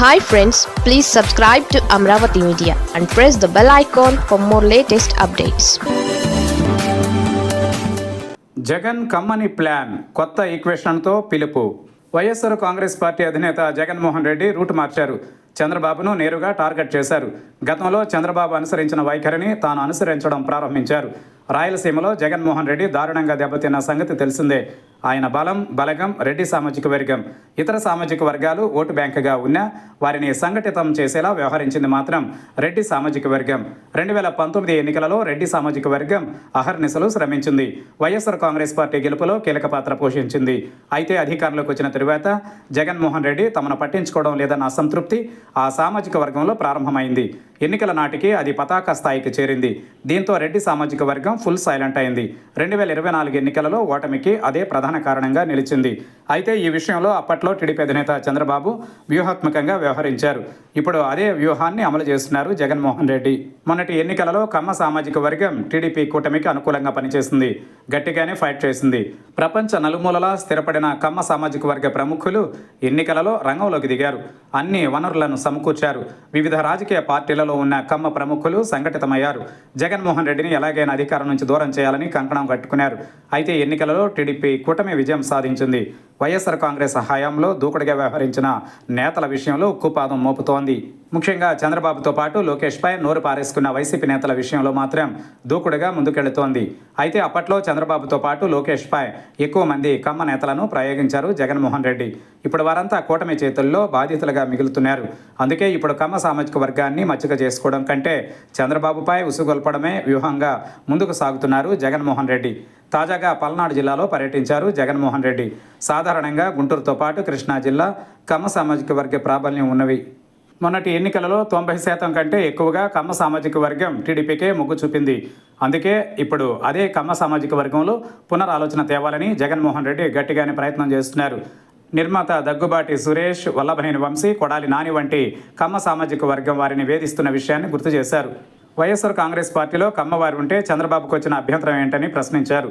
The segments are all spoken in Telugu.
Hi friends please subscribe to Amaravati media and press the bell icon for more latest updates Jagan కమ్మని ప్లాన్ కొత్త ఈక్వేషన్తో పిలుపు. వైఎస్ఆర్ కాంగ్రెస్ పార్టీ అధినేత జగన్మోహన్ రెడ్డి రూట్ మార్చారు. చంద్రబాబును నేరుగా టార్గెట్ చేశారు. గతంలో చంద్రబాబు అనుసరించిన వైఖరిని తాను అనుసరించడం ప్రారంభించారు. రాయలసీమలో జగన్మోహన్ రెడ్డి దారుణంగా దెబ్బతిన్న సంగతి తెలిసిందే. ఆయన బలం బలగం రెడ్డి సామాజిక వర్గం. ఇతర సామాజిక వర్గాలు ఓటు బ్యాంకుగా ఉన్నా వారిని సంఘటితం చేసేలా వ్యవహరించింది మాత్రం రెడ్డి సామాజిక వర్గం. రెండు వేల పంతొమ్మిది ఎన్నికలలో రెడ్డి సామాజిక వర్గం అహర్నిశలు శ్రమించింది. వైఎస్ఆర్ కాంగ్రెస్ పార్టీ గెలుపులో కీలక పాత్ర పోషించింది. అయితే అధికారంలోకి వచ్చిన తరువాత జగన్మోహన్ రెడ్డి తమను పట్టించుకోవడం లేదన్న అసంతృప్తి ఆ సామాజిక వర్గంలో ప్రారంభమైంది. ఎన్నికల నాటికి అది పతాక స్థాయికి చేరింది. దీంతో రెడ్డి సామాజిక వర్గం ఫుల్ సైలెంట్ అయింది. రెండు వేల ఇరవై నాలుగు ఎన్నికలలో ఓటమికి అదే ప్రధాన కారణంగా నిలిచింది. అయితే ఈ విషయంలో అప్పట్లో టీడీపీ అధినేత చంద్రబాబు వ్యూహాత్మకంగా వ్యవహరించారు. ఇప్పుడు అదే వ్యూహాన్ని అమలు చేస్తున్నారు జగన్మోహన్ రెడ్డి. మొన్నటి ఎన్నికలలో కమ్మ సామాజిక వర్గం టీడీపీ కూటమికి అనుకూలంగా పనిచేసింది. గట్టిగానే ఫైట్ చేసింది. ప్రపంచ నలుమూలలా స్థిరపడిన కమ్మ సామాజిక వర్గ ప్రముఖులు ఎన్నికలలో రంగంలోకి దిగారు. అన్ని వనరులను సమకూర్చారు. వివిధ రాజకీయ పార్టీలలో ఉన్న కమ్మ ప్రముఖులు సంఘటితమయ్యారు. జగన్మోహన్ రెడ్డిని ఎలాగైనా అధికారం నుంచి దూరం చేయాలని కంకణం కట్టుకున్నారు. అయితే ఎన్నికలలో టీడీపీ కూటమి విజయం సాధించింది. వైఎస్ఆర్ కాంగ్రెస్ హయాంలో దూకుడుగా వ్యవహరించిన నేతల విషయంలో ఉక్కుపాదం మోపుతోంది. ముఖ్యంగా చంద్రబాబుతో పాటు లోకేష్పై నోరు పారేసుకున్న వైసీపీ నేతల విషయంలో మాత్రం దూకుడుగా ముందుకెళ్తోంది. అయితే అప్పట్లో చంద్రబాబుతో పాటు లోకేష్పై ఎక్కువ మంది కమ్మ నేతలను ప్రయోగించారు జగన్మోహన్ రెడ్డి. ఇప్పుడు వారంతా కూటమి చేతుల్లో బాధితులుగా మిగులుతున్నారు. అందుకే ఇప్పుడు కమ్మ సామాజిక వర్గాన్ని మచ్చిక చేసుకోవడం కంటే చంద్రబాబుపై ఉసుగొల్పడమే వ్యూహంగా ముందుకు సాగుతున్నారు జగన్మోహన్ రెడ్డి. తాజాగా పల్నాడు జిల్లాలో పర్యటించారు జగన్మోహన్ రెడ్డి. సాధారణంగా గుంటూరుతో పాటు కృష్ణా జిల్లా కమ్మ సామాజిక వర్గ ప్రాబల్యం ఉన్నవి. మొన్నటి ఎన్నికలలో తొంభై శాతం కంటే ఎక్కువగా కమ్మ సామాజిక వర్గం టీడీపీకే మొగ్గు చూపింది. అందుకే ఇప్పుడు అదే కమ్మ సామాజిక వర్గంలో పునరాలోచన తేవాలని జగన్మోహన్ రెడ్డి గట్టిగానే ప్రయత్నం చేస్తున్నారు. నిర్మాత దగ్గుబాటి సురేష్ వల్లభనేని వంశీ కొడాలి నాని వంటి కమ్మ సామాజిక వర్గం వారిని వేధిస్తున్న విషయాన్ని గుర్తు చేశారు. వైఎస్ఆర్ కాంగ్రెస్ పార్టీలో కమ్మవారు ఉంటే చంద్రబాబుకు వచ్చిన అభ్యంతరం ఏంటని ప్రశ్నించారు.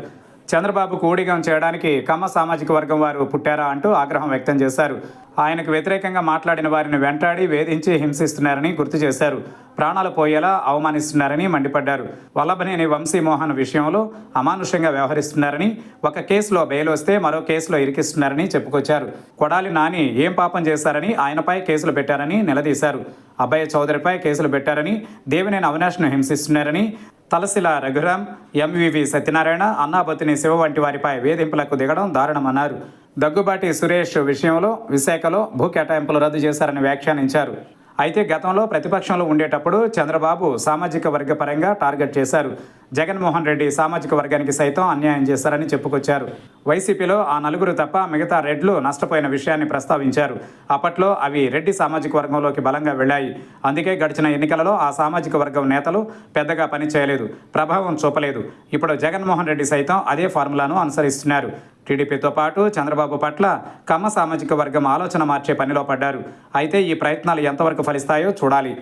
చంద్రబాబు కూడిగం చేయడానికి కమ్మ సామాజిక వర్గం వారు పుట్టారా అంటూ ఆగ్రహం వ్యక్తం చేశారు. ఆయనకు వ్యతిరేకంగా మాట్లాడిన వారిని వెంటాడి వేధించి హింసిస్తున్నారని గుర్తు చేశారు. ప్రాణాలు పోయేలా అవమానిస్తున్నారని మండిపడ్డారు. వల్లభనేని వంశీమోహన్ విషయంలో అమానుషంగా వ్యవహరిస్తున్నారని ఒక కేసులో బెయిల్ వస్తే మరో కేసులో ఇరికిస్తున్నారని చెప్పుకొచ్చారు. కొడాలి నాని ఏం పాపం చేశారని ఆయనపై కేసులు పెట్టారని నిలదీశారు. అభయ చౌదరిపై కేసులు పెట్టారని దేవినేని అవినాష్ను హింసిస్తున్నారని తలసిల రఘురాం ఎంవివి సత్యనారాయణ అన్నాబతిని శివ వంటి వారిపై వేధింపులకు దిగడం దారుణమన్నారు. దగ్గుబాటి సురేష్ విషయంలో విశాఖలో భూ కేటాయింపులు రద్దు చేశారని వ్యాఖ్యానించారు. అయితే గతంలో ప్రతిపక్షంలో ఉండేటప్పుడు చంద్రబాబు సామాజిక వర్గ పరంగా టార్గెట్ చేశారు. జగన్మోహన్ రెడ్డి సామాజిక వర్గానికి సైతం అన్యాయం చేశారని చెప్పుకొచ్చారు. వైసీపీలో ఆ నలుగురు తప్ప మిగతా రెడ్లు నష్టపోయిన విషయాన్ని ప్రస్తావించారు. అప్పట్లో అవి రెడ్డి సామాజిక వర్గంలోకి బలంగా వెళ్ళాయి. అందుకే గడిచిన ఎన్నికలలో ఆ సామాజిక వర్గం నేతలు పెద్దగా పని చేయలేదు ప్రభావం చూపలేదు. ఇప్పుడు జగన్మోహన్ రెడ్డి సైతం అదే ఫార్ములాను అనుసరిస్తున్నారు. టీడీపీతో పాటు చంద్రబాబు పట్ల కమ్మ సామాజిక వర్గం ఆలోచన మార్చే పనిలో పడ్డారు. అయితే ఈ ప్రయత్నాలు ఎంతవరకు ఫలిస్తాయో చూడాలి.